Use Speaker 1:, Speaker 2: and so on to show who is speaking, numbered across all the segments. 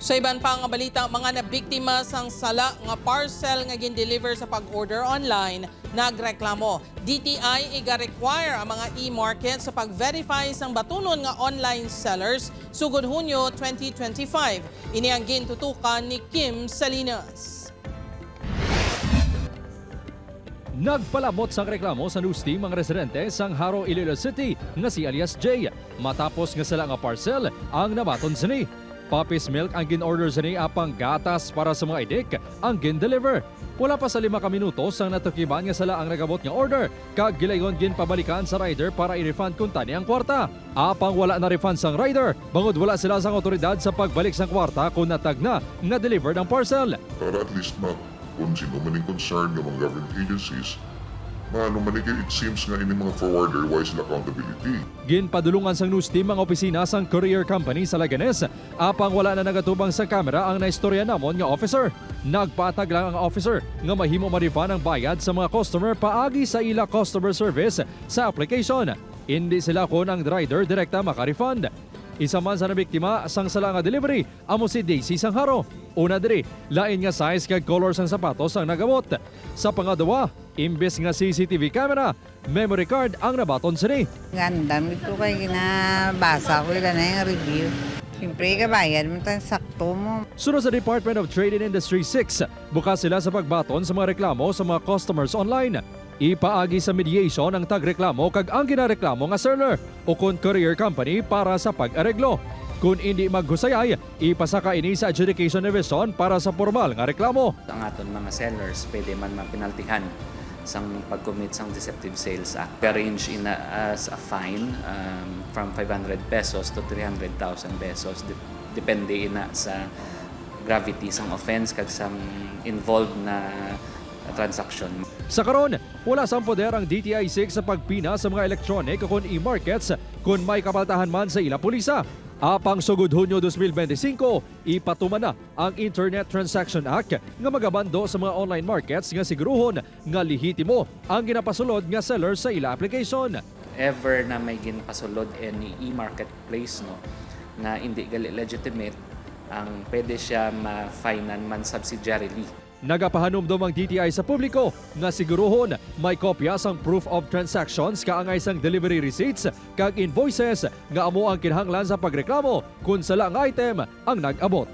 Speaker 1: Sa iban pa nga balita, mga nabiktima sang sala nga parcel nga gin-deliver sa pag-order online, nagreklamo. DTI iga-require ang mga e-market sa pag-verify sang batunon nga online sellers sugod Hunyo 2025. Ini ang gintutukan ni Kim Salinas.
Speaker 2: Nagpalabot sang reklamo sa news team ang residente sang Haro, Iloilo City nga si alias J matapos nga sila nga parcel ang nabaton sini. Puppies milk ang gin-order sini apang gatas para sa mga idik ang gin-deliver. Wala pa sa lima ka minutos ang natukiban nga sila ang nagabot nga order kag gilayon gin pabalikan sa rider para i-refund kung tani ang kwarta. Apang wala na refund sang rider bangod wala sila sang otoridad sa pagbalik sang kwarta kung natag na nga delivered ang parcel.
Speaker 3: para at least ma kung sino man yung concern ng mga government agencies, maano man it seems nga ini mga forwarder why sila accountability.
Speaker 2: Ginpadulungan sang news team ang opisina sang courier company sa Laganes. Apang wala na nagatubang sa kamera ang naistorya namon nga officer. Nagpatag lang ang officer nga mahimo ma-refund ang bayad sa mga customer paagi sa ila customer service sa application. Hindi sila kon ang rider direkta maka-refund. Isa man sa nabiktima sang sala nga delivery amo si Daisy Sangharo. Una diri, lain nga size kag color sang sapatos ang nagabot. Sa pangadwa, imbes nga CCTV camera, memory card ang nabaton sini.
Speaker 4: Ganda, ito kay ginabasa ko ilan na yung review. Siyempre, kabayan mo tayong sakto mo.
Speaker 2: Sunod sa Department of Trade and Industry 6, bukas sila sa pagbaton sa mga reklamo sa mga customers online. Ipaagi sa mediation ang tagreklamo kag ang ginareklamo nga seller o kon courier company para sa pag-areglo. Kung hindi maghusayay, ipasaka ini sa adjudication division para sa formal nga reklamo.
Speaker 5: ang aton mga sellers pwede man mapinaltihan sang pag-commit sang Deceptive Sales Act. Range in a, as a fine um, from 500 pesos to 300,000 pesos. Dep- depende ina sa gravity sang offense kag sang involved na transaction.
Speaker 2: Sa karon, wala sang poder ang DTI-6 sa pagpina sa mga electronic kon e-markets kung may kapaltahan man sa ila pulisa. Apang sugod Hunyo 2025, ipatuman na ang Internet Transaction Act nga magabando sa mga online markets nga siguruhon nga lehitimo ang ginapasulod nga seller sa ila application.
Speaker 5: Ever na may ginpasulod any e-marketplace no na hindi gali legitimate ang pwede siya ma-finan man subsidiarily
Speaker 2: Nagapahanumdum ang DTI sa publiko nga siguruhon may kopya sang proof of transactions kaangay sang delivery receipts kag invoices nga amo ang kinahanglan sa pagreklamo kung sala nga item ang nag-abot.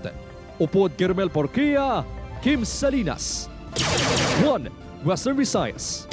Speaker 2: Upod Kirmel Porquia, Kim Salinas. 1. Western Visayas.